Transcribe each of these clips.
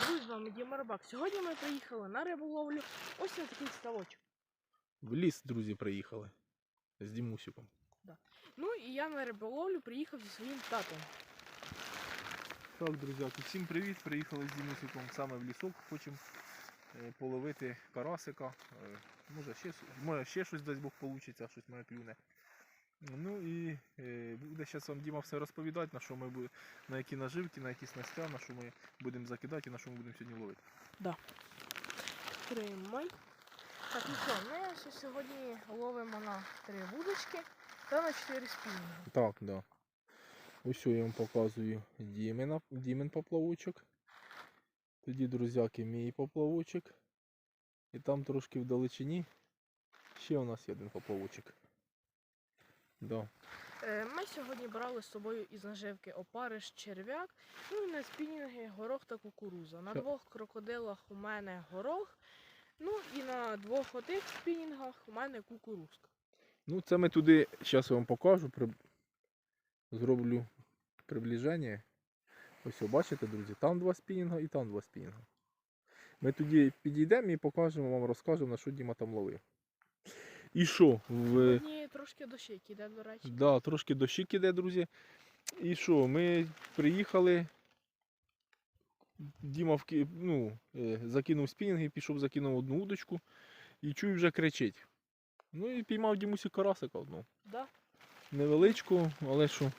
друзі, з вами Діма Рибак. Сьогодні ми приїхали на риболовлю ось на такий ставочок. В ліс, друзі, приїхали. З Дімусиком. Ну і я на риболовлю приїхав зі своїм татом. Так, друзяки, всім привіт. Приїхали з Дімусиком саме в лісок. Хочемо е, половити карасика. Е, може ще, може ще щось дасть Бог вийде, щось моє клюне. Ну і е, буде зараз вам Діма все розповідати, на що ми бу- на які наживки, на які снастя, на що ми будемо закидати і на що ми будемо сьогодні ловити. Тримай. Так, ну що, ми ще сьогодні ловимо на три вудочки та на чотири спінінги. Так, да. Ось я вам показую Дімена, Дімен поплавочок. Тоді, друзяки, мій поплавочок. І там трошки вдалечині ще у нас є один поплавочок. Да. Е, Ми сьогодні брали з собою із наживки опариш черв'як, ну і на спінінги горох та кукуруза. На двох крокодилах у мене горох, ну і на двох отих спінінгах у мене кукурузка. Ну, це ми туди, зараз я вам покажу, при... зроблю приближення. Ось, бачите, друзі, там два спінінга і там два спінінга. Ми тоді підійдемо і покажемо вам, розкажемо, на що Діма там ловив. І що? В... Сьогодні трошки дощик іде, до речі. Да, трошки дощик іде, друзі. І що, ми приїхали. Діма вки... ну, е, закинув спінінги, пішов, закинув одну удочку і чую, вже кричить. Ну і піймав Дімусі карасика одну. Да? Невеличку, але що.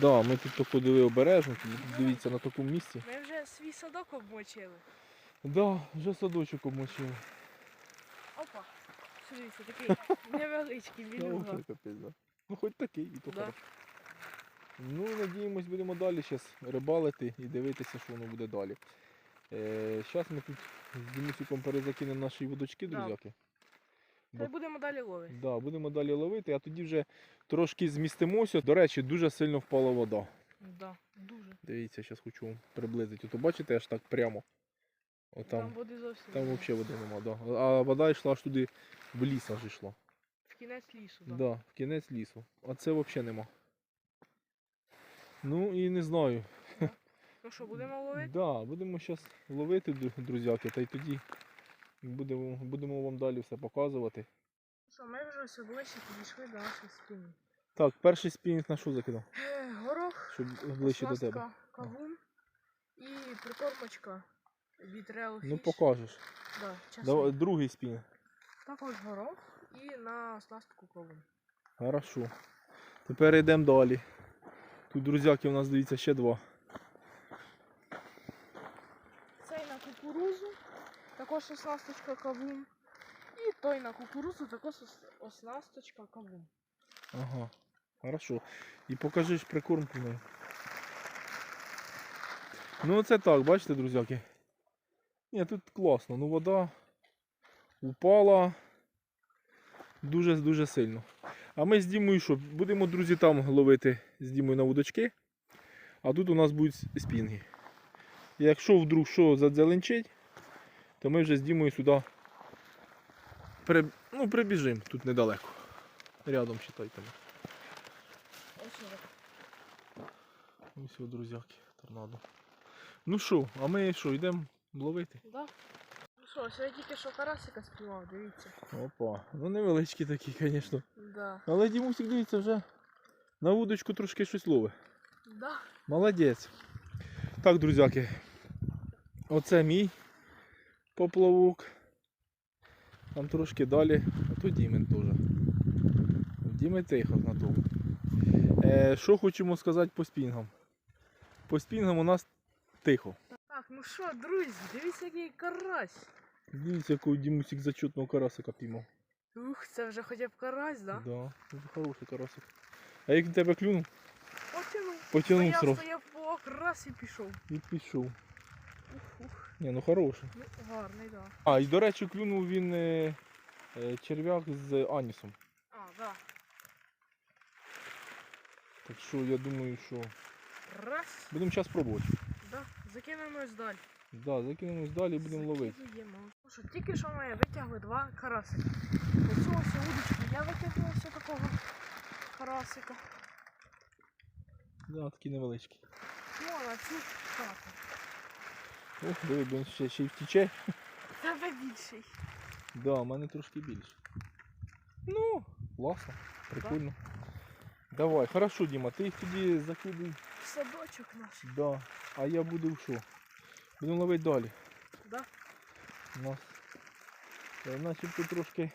Да, ми тут походили обережно, дивіться на такому місці. Ми вже свій садок обмочили. Да, вже садочок обмочив. Дивіться, такий невеличкий білюга. да. Ну хоч такий, і то Да. хорошо. Ну, надіємось, будемо далі зараз рибалити і дивитися, що воно буде далі. Е, зараз ми тут з Дімусиком перезакинемо наші водочки, Да. друзяки. Та й будемо далі ловити. Да, будемо далі ловити, а тоді вже трошки змістимося. До речі, дуже сильно впала вода. Да, дуже. Дивіться, зараз хочу вам приблизити. Ото бачите, аж так прямо. Там, Отам. води зовсім. Там взагалі води нема, да. А вода йшла аж туди в ліс аж йшла. В кінець лісу, Да. да. в кінець лісу. А це взагалі нема. Ну і не знаю. Ну що, будемо ловити? Да, будемо зараз ловити, дру- друзяки, та й тоді будемо, будемо вам далі все показувати. Що, ми вже все ближче підійшли до наших спінів. Так, перший спінінг на що закидав? Е, Горох, Щоб ближче до тебе. кавун і прикормочка від Real Ну Fish. покажеш. Да, часник. Давай, другий спінінг. Також горох і на оснастку кавун. Хорошо. Тепер йдемо далі. Тут, друзяки, у нас дивіться ще два. Цей на кукурузу, також оснасточка кавун. І той на кукурузу, також ос- оснасточка кавун. Ага. Хорошо. І покажи ж прикормку нею. Ну це так, бачите, друзяки. Ні, тут класно. Ну вода упала дуже-дуже сильно. А ми з Дімою що? Будемо, друзі, там ловити з Дімою на вудочки. А тут у нас будуть спінги. Якщо вдруг що задзеленчить, то ми вже з Дімою сюди при... ну, прибіжимо тут недалеко. Рядом считайте. Ось друзяки, торнадо. Ну що, а ми що, йдемо ловити? Да. Ну що, ось я тільки що карасика співав, дивіться. Опа. Ну невеличкі такі, звісно. Да. Але Дімусик, дивіться, вже на вудочку трошки щось ловить. Да. Молодець. Так, друзяки. Оце мій поплавок. Там трошки далі. А тут Дімен теж. Дімен тихо на тому. Е, що хочемо сказати по спінгам? По спінгам у нас тихо. Так, ну що, друзі, дивіться, який карась. Дивіться, якого Дімусик зачетного карасика піймав. Ух, це вже хоча б карась, да? Да, це хороший карасик. А як тебе клюнув? Потянув. Потягнув Стояв, сразу. стояв по раз і пішов. І пішов. Ух, ух. Ні, ну хороший. Ну, гарний, да. А, і до речі, клюнув він е, е, черв'як з анісом. А, да. Так що я думаю, що Раз. будемо зараз пробувати. Закинемось далі. Да, закинемось далі і будемо ловити. Ну що, тільки що ми витягли два карасика. Цього удочки я витягнула ось такого карасика. Да, такі невеличкі. Ну, а цю так. Ох, диви, він ще, ще й втіче. Тебе більший. Да, у мене трошки більше. Ну, класно, прикольно. Давай, хорошо, Діма, ти їх тоді закидуй. Садочок наш. Да. А я буду в що? Будемо ловити далі. Да? У нас е, начебто трошки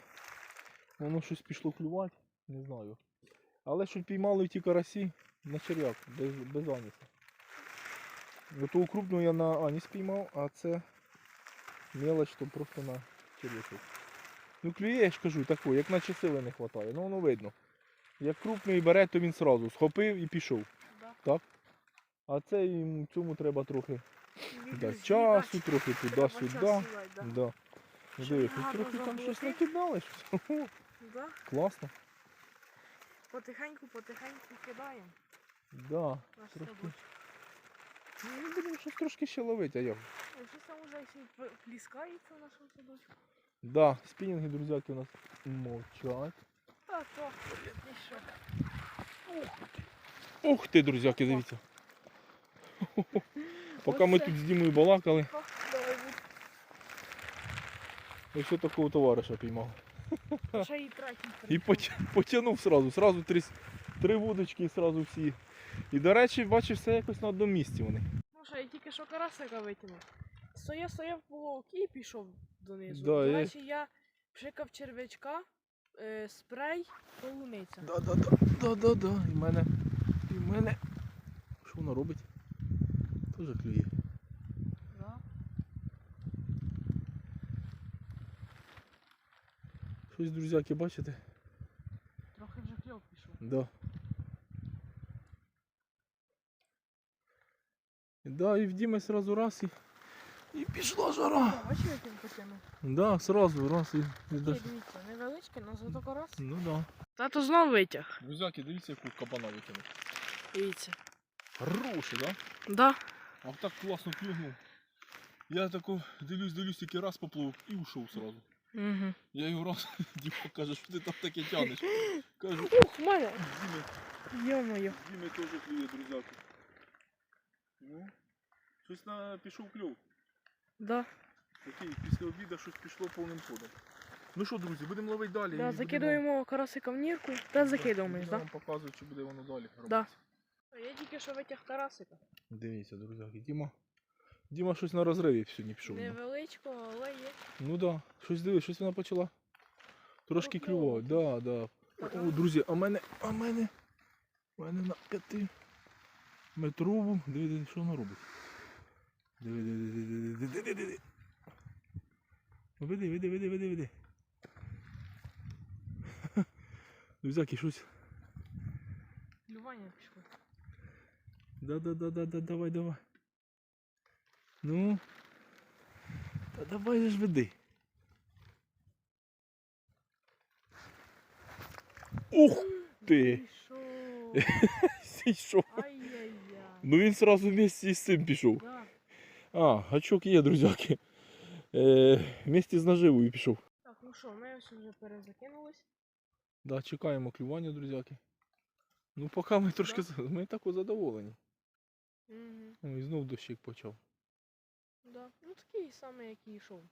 воно щось пішло клювати, не знаю. Але щоб піймали ті карасі на черв'як, без, без аніса. Ото крупну я на аніс піймав, а це мелоч, то просто на черв'ячок. Ну клює, я ж кажу, тако, як наче сили не вистачає, ну воно видно. Як крупний бере, то він сразу схопив і пішов. Да. А це їм цьому треба трохи знімати. часу, трохи туди-сюди. да. Да. Ну, Дивись, трохи там щось накидали. щось. Да? Класно. Потихеньку, потихеньку кидаємо Да. наш садочок. Ну, ми будемо щось трошки ще ловити, а як? Ось щось там уже ще пліскається в нашому садочку. Да, спінінги, друзяки, у нас мовчать. А то, що? Ух ти, друзяки, дивіться. Поки ми тут з Дімою балакали, ось такого товариша піймав. І потягнув сразу, сразу три, три вудочки і сразу всі. І до речі, бачиш, все якось на одному місці вони. Ну що, я тільки що карасика витягнув. Стоя, стояв половок і пішов донизу. Да, До речі, я пшикав черв'ячка, е, спрей, полуниця. Да, да, да, да, да, да. І в мене. І в мене. Що вона робить? Тоже клює. Да. Щось, друзяки, бачите? Трохи вже кльов пішов. Да. Да, і в Діми сразу раз і. І пішла жара. Да, бачиш, як він потягнув? Да, сразу раз і. і даш- дивіться, невеличкий, на зато карась. Ну да. Тато знов витяг. Друзяки, дивіться, яку кабана витягнув. Дивіться. Хороший, да? Да. А так класно клюнув. Я тако дивлюсь, дивлюсь, тільки раз поплив і ушов сразу. Угу. Я його раз, Діма каже, що ти там таке тянеш. Кажу, Ух, мене. Діми, Йо-моє. Діми теж клює, друзяки. Ну, щось на пішов клюв. Да. Такий, після обіду щось пішло повним ходом. Ну що, друзі, будемо ловити далі. і Да, будемо- закидуємо карасика в нірку та закидуємо, Будемо да? вам показувати, чи буде воно далі робити. Да. Я тільки що витяг карасика. Дивіться, друзяки, Діма. Діма щось на розриві сьогодні пішов. Невеличкого, але є. Ну да, щось диви, щось вона почала. Трошки Прокльовувати. да, да. О, друзі, а мене, а мене, а мене на п'яти метрову. Диви, диви, що вона робить. Диви, диви, диви, диви, диви, диви, диви. Ну, Веди, веди, веди, веди, веди. Друзяки, щось. Клювання пішло. Да, да, да, да, да, давай, давай. Ну. Та давай же ж веди. Ух ти! Сійшов. Ай-яй-яй. Ну він сразу вместе з цим пішов. А, гачок є, друзяки. Е, вместе з наживою пішов. Так, ну що, ми ось вже перезакинулись. Да, чекаємо клювання, друзяки. Ну поки ми трошки ми так задоволені. Угу. О, і знов дощик почав. Да. Ну такий самий, як і йшов.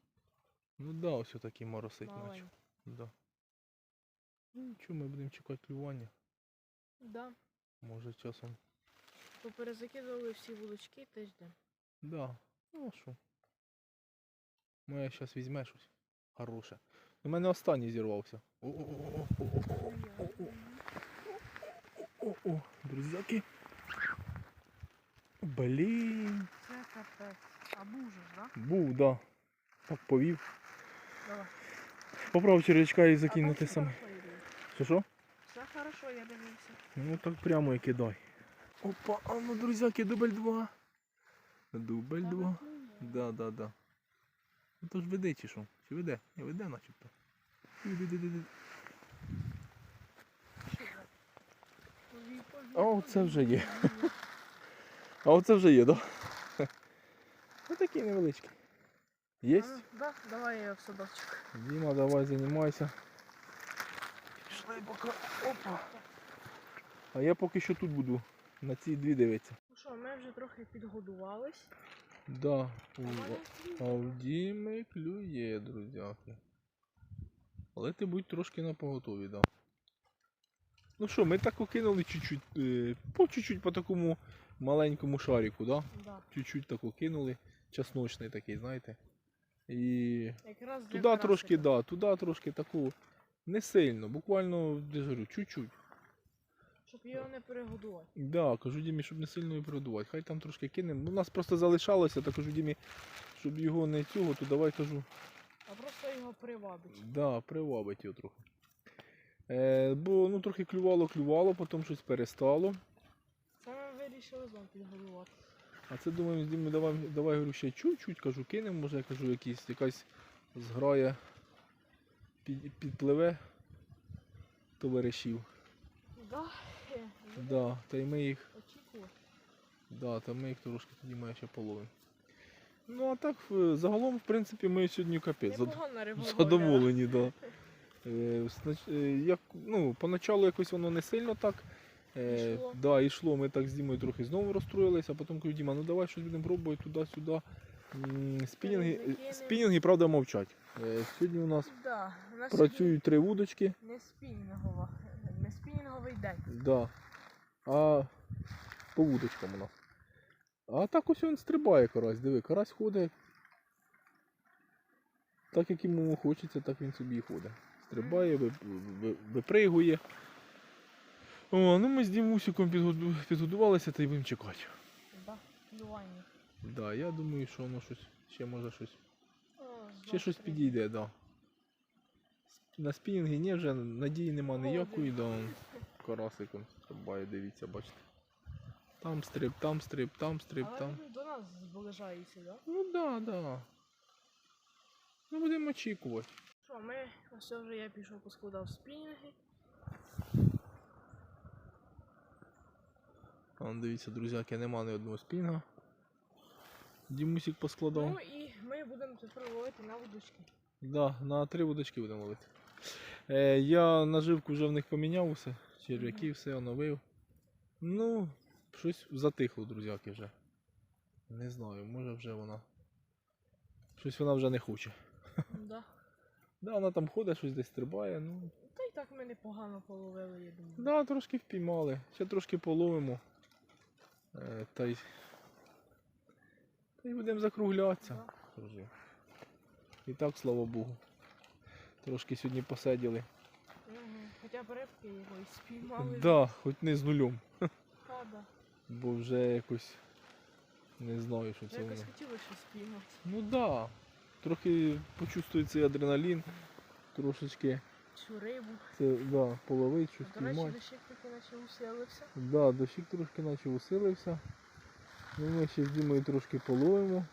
Ну да, ось отакий моросить наче. Да. Ну нічого, ми будемо чекати клювання. Да. Може часом. Поперезакидували всі вулички, теж йдемо. Да. Ну а що? Моя зараз візьме щось. Хороше. У мене останній зірвався. О-о-о-о-о-о-о-о-о-о, друзяки. Блін. Це капець. А був же ж, да? Був, да. Так повів. Давай. Поправ червячка і закинути саме. Що що? Все хорошо, я дивився. Ну так прямо і кидай. Опа, а ну, друзяки, дубль 2. Дубль 2. Да, да, да. Ну то ж веде чи що? Чи веде? Не веде начебто. Іди. А вже є. А оце вже є, так? Да? Ось такий невеличкий. Є? Да, давай я в садочок. Діма, давай займайся. Пішли поки. Опа. А я поки що тут буду. На ці дві дивитися. Ну що, ми вже трохи підгодувались. Да, а в Діми клює, друзяки. Але ти будь трошки на поготові, да. Ну що, ми так окинули чуть-чуть, е, по чуть-чуть по такому маленькому шарику, да? Да. Чуть-чуть так окинули. Часночний такий, знаєте. І Якраз для туди карасика. трошки, да, туди трошки таку не сильно, буквально десь говорю, чуть-чуть. Щоб його не перегодувати. Да, кажу Дімі, щоб не сильно його передувати. Хай там трошки кинемо. Ну, у нас просто залишалося, то кажу Дімі, щоб його не цього, то давай кажу, А просто його привабить. да, привабить його трохи. Е, бо ну, трохи клювало, клювало, потім щось перестало. Це ми вирішили знову підгодувати. А це думаємо, Дімою, давай, давай говорю, ще чуть-чуть, кажу, кинемо, може, я кажу, якісь, якась зграя під, підпливе товаришів. Да. е, Да, та й ми їх Очікувати. Да, та ми їх трошки тоді ми ще половимо. Ну а так, загалом, в принципі, ми сьогодні капець. Задоволені, да. Е, е, як, ну, поначалу якось воно не сильно так. Е, Ішло. да, йшло, ми так з Дімою трохи знову розстроїлися, а потім кажу, Діма, ну давай щось будемо пробувати туди-сюди. Спінінги, е, спінінги, правда, мовчать. Е, Сьогодні у нас Да. У нас працюють три вудочки. Не спінінгова. Не спінінговий день. Да. А по вудочкам у нас. А так ось він стрибає карась. Диви, карась ходить. Так як йому хочеться, так він собі і ходить. Стрибає, ви- ви- випригує. О, ну ми з Дімусиком підгодувалися та й будемо чекати. Да. Да, я думаю, що воно щось ще може щось. О, Ще щось підійде, да. На спінінги ні, вже надії нема ніякої, да. Карасиком стрибає, дивіться, бачите. Там стриб, там стриб, там стриб, Але там. до нас зближається, да? Ну да, да. Ну будемо очікувати. Що, ми ось вже я пішов поскладав спінінги. А, он, дивіться, друзяки, нема ні одного спінга. Дімусик поскладав. Ну і ми будемо тепер ловити на вудочки. Да, на три вудочки будемо ловити. Е, я наживку вже в них поміняв усе. Черв'яки, все оновив. Ну, щось затихло, друзяки, вже. Не знаю, може вже вона. Щось вона вже не хоче. Да. Да, вона там ходить, щось десь стрибає. Ну, Та й так ми непогано половили, я думаю. да, трошки впіймали. Ще трошки половимо. Е, та й. Та й будемо закруглятися. Да. І так, слава Богу. Трошки сьогодні посиділи. Хоча б рибки його і спіймали. Да, хоч не з нулем. Да. Бо вже якось не знаю, що це воно. якось хотіли щось спіймати. Ну так. Да. Трохи почувствує цей адреналін. Трошечки Цю рибу. це да, половить, щось До речі, дощик таки наче усилився. Да, дощик трошки наче усилився. Ну, ми ще з Дімою трошки половимо.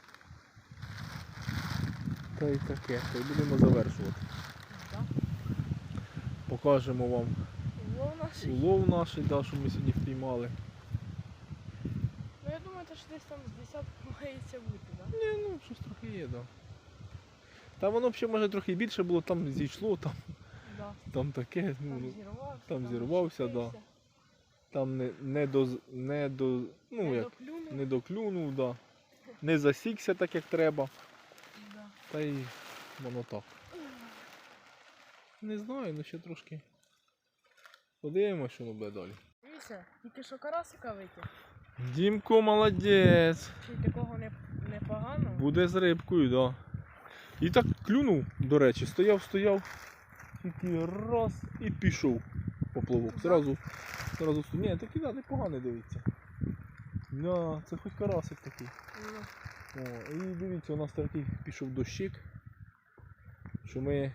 Та й таке. Та й будемо завершувати. Да. Покажемо вам Улов наш. улов наш, да, що ми сьогодні впіймали. Ну я думаю, що десь там з десяток мається бути, да? Ні, ну щось трохи є, да. Та воно ще може трохи більше було, там зійшло, там, Да. там таке. Там ну, зірвався. там зірвався, да. там не, не до. Не до ну, не як, доклюнув. не доклюнув, да. не засікся так, як треба. Да. Та й воно так. Не знаю, ну ще трошки. Подивимось, що буде далі. Дивіться, тільки що карасика витяг. Дімко молодець. Чи такого не, непогано. Буде з рибкою, да. І так клюнув, до речі, стояв, стояв, тільки раз і пішов поплавок. Зразу, зразу Ні, такий да, непоганий дивиться. Да, це хоч карасик такий. Ну, О, і дивіться, у нас такий пішов дощик. Що ми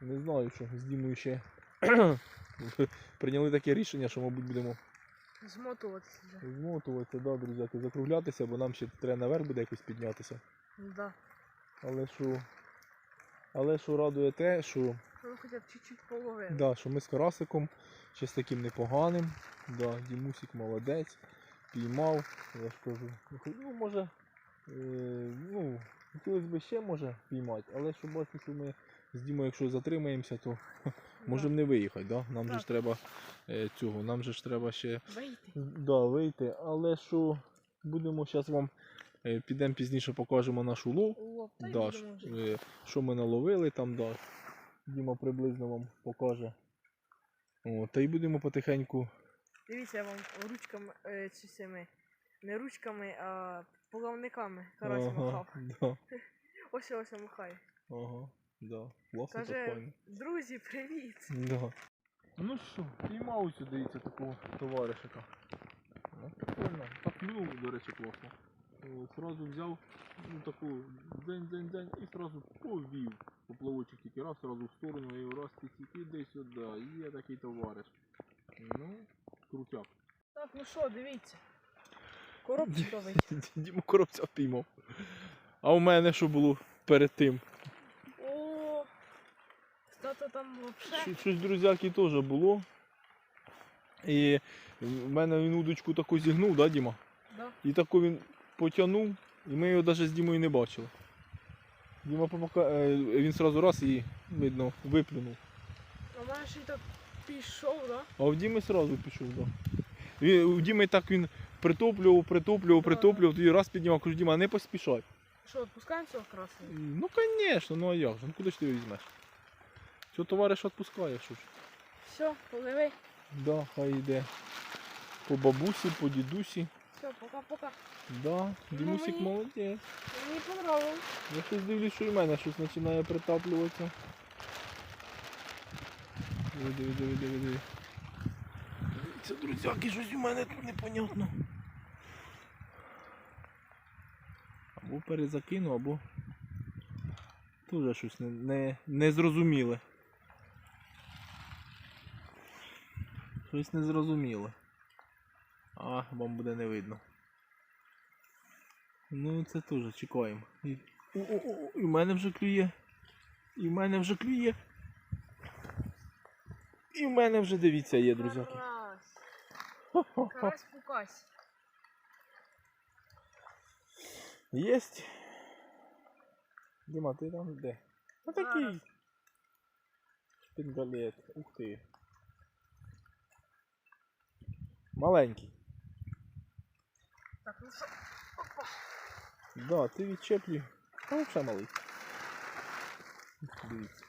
не знаю, що з Дімою ще прийняли таке рішення, що, мабуть, будемо змотуватися змотуватися, да, друзяки, закруглятися, бо нам ще треба наверх буде якось піднятися. Да. Але що. Але що радує те, що, Ну хоча б чуть-чуть половили. да, що ми з карасиком, ще з таким непоганим. Да, Дімусик молодець, піймав, я ж кажу. Ну, Ну, може, е, ну, хотілося б ще може піймати, але що бачу, що ми з Дімою, якщо затримаємося, то Да. можемо не виїхати. Да? Нам же ж треба е, цього, нам же ж треба ще Вийти. да, вийти. Але що будемо зараз вам Підемо пізніше покажемо наш улов. Улов, Да, е, що ми наловили там, да. Діма приблизно вам покаже. О, та й будемо потихеньку. Дивіться, я вам ручками е, чи цими. Не ручками, а плавниками карась махав. да, Ось ось махає. ага, да. Так Каже, файно. друзі, привіт! Да. Ну що, піймав ось, дивіться, такого товаришика. Ну, прикольно. Так клюнув, до речі, класно. О, Сразу взяв, ну таку дзень-дзень-дзень і сразу повів. Поплавочок тільки раз, сразу в сторону, і раз тільки іди сюди. Є такий товариш. Ну, крутяк. Так, ну що, дивіться. Коробці давить. Діму коробця впіймав. А у мене що було перед тим? О, що-то там вообще. Щось, щось друзяки теж було. І в мене він удочку таку зігнув, да, Діма? Да. І таку він потягнув, і ми його навіть з Дімою не бачили. Діма попака... е, він сразу раз і, видно, виплюнув. А мене ще й так пішов, да? А у Діми сразу пішов, да. Він, у Діми так він притоплював, притоплював, притоплював, тоді раз піднімав, кажу, Діма, не поспішай. Що, відпускаємо цього красного? Ну, звісно, ну а як же? Ну куди ж ти його візьмеш? Цього товариша відпускає, що ж. Все, поливай. Да, хай йде. По бабусі, по дідусі. Все, пока-пока. Да, Дімусик мені- молодець. Мені понравилось. Я щось дивлюсь, що і в мене щось починає притаплюватися. Диви, диви, диви, диви, диви. Дивіться, друзяки, щось у мене тут непонятно. Або перезакину, або теж щось не, не, незрозуміле. Щось незрозуміле. А, вам буде не видно. Ну це теж чекаємо. І... О, о, о, і в мене вже клює. І в мене вже клює. І в мене вже дивіться є, друзяки. Карась. Пукась. Єсть. Діма, ти там де? Ну такий. Зараз. Шпингалет. Ух ти. Маленький. Так, ну що? Опа. Да, ти відчеплюй. Та взагалі малий. Дивіться.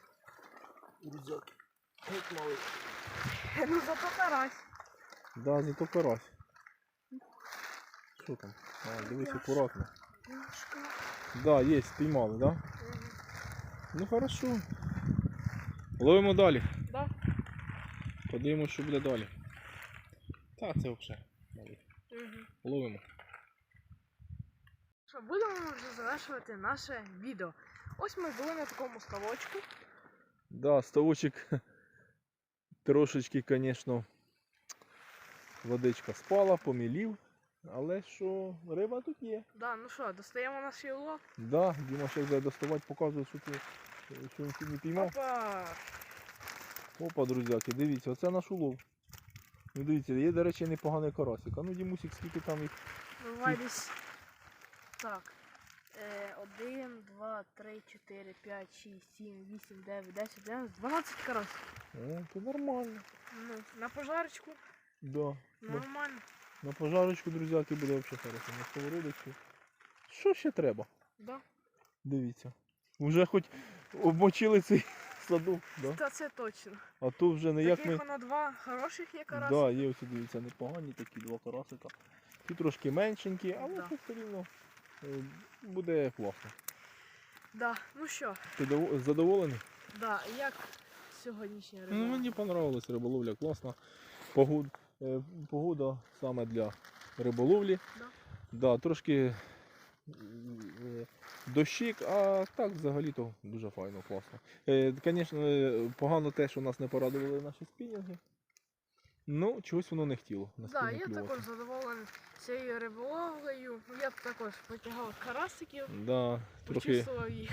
Друзяки. Як малий. Ну зато карась. Да, зато карась. Що там? А, дивись акуратно. Да, є, спіймали, да? Ну хорошо. Ловимо далі. Да? Подивимось, що буде далі. Та це взагалі. Угу. Ловимо. Що, будемо вже завершувати наше відео. Ось ми були на такому ставочку. Да, ставочок трошечки, звісно, водичка спала, помілів. Але що, риба тут є. Да, ну що, достаємо наш улов. Да, Діма ще буде доставати, показує, що, ти, що він сьогодні піймав. Опа! Опа, друзяки, дивіться, оце наш улов. Ну дивіться, є, до речі, непоганий карасик. А ну Дімусик, скільки там їх. Давай десь. Так. Е, 1, 2, 3, 4, 5, 6, 7, 8, 9, 10, 11, 12 карасів. То нормально. Ну, на пожарочку. Да. Нормально. На пожарочку, друзяки, буде взагалі хорошо. На сковородочку. Що ще треба? Да. Дивіться. Вже хоч обмочили цей садок, да? Та це точно. а то вже не як Таких ми. воно два хороших є караси. Да, є ось дивіться, непогані такі два карасика. Ті трошки меншенькі, але Да. все рівно буде класно. Да. Ну що, Ти дово- задоволений? да, як сьогоднішня Ну, мені понравилась риболовля, класна. Погод, е, погода саме для риболовлі. Да. Да, трошки е, дощик, а так взагалі-то дуже файно, класно. Е, Звісно, е, погано те, що нас не порадували наші спінінги. Ну, чогось воно не хотіло. Да, я також задоволений цією риболовлею. Я б також потягав карасиків, Да, трохи, їх.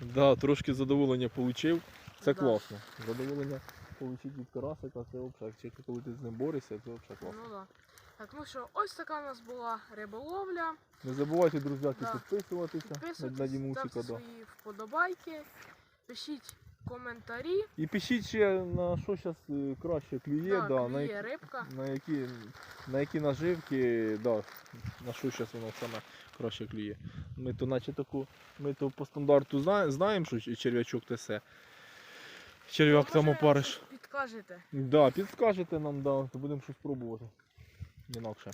да, трошки задоволення отримав. Це Да. класно. Задоволення отримати від карасика, це взагалі, чи коли ти з ним борешся, це взагалі класно. Ну да. Так, ну що, ось така у нас була риболовля. Не забувайте, друзяки, Да. підписуватися Підписуйтесь, ставте Да. свої вподобайки, пишіть коментарі. І пишіть ще на що зараз краще клює, Да, да, на, клює які, рибка. на, які, на які наживки, да, на що зараз воно саме краще клює. Ми то наче таку, ми то по стандарту зна- знаємо, що черв'ячок тесе. Черв'як там опариш. Підкажете. Да, підскажете нам, да, то будемо щось пробувати. Інакше.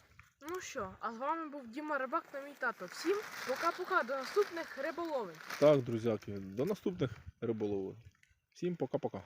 Ну що, а з вами був Діма Рибак та мій тато. Всім пока-пока, до наступних риболовень. Так, друзяки, до наступних риболовів. Всім пока-пока.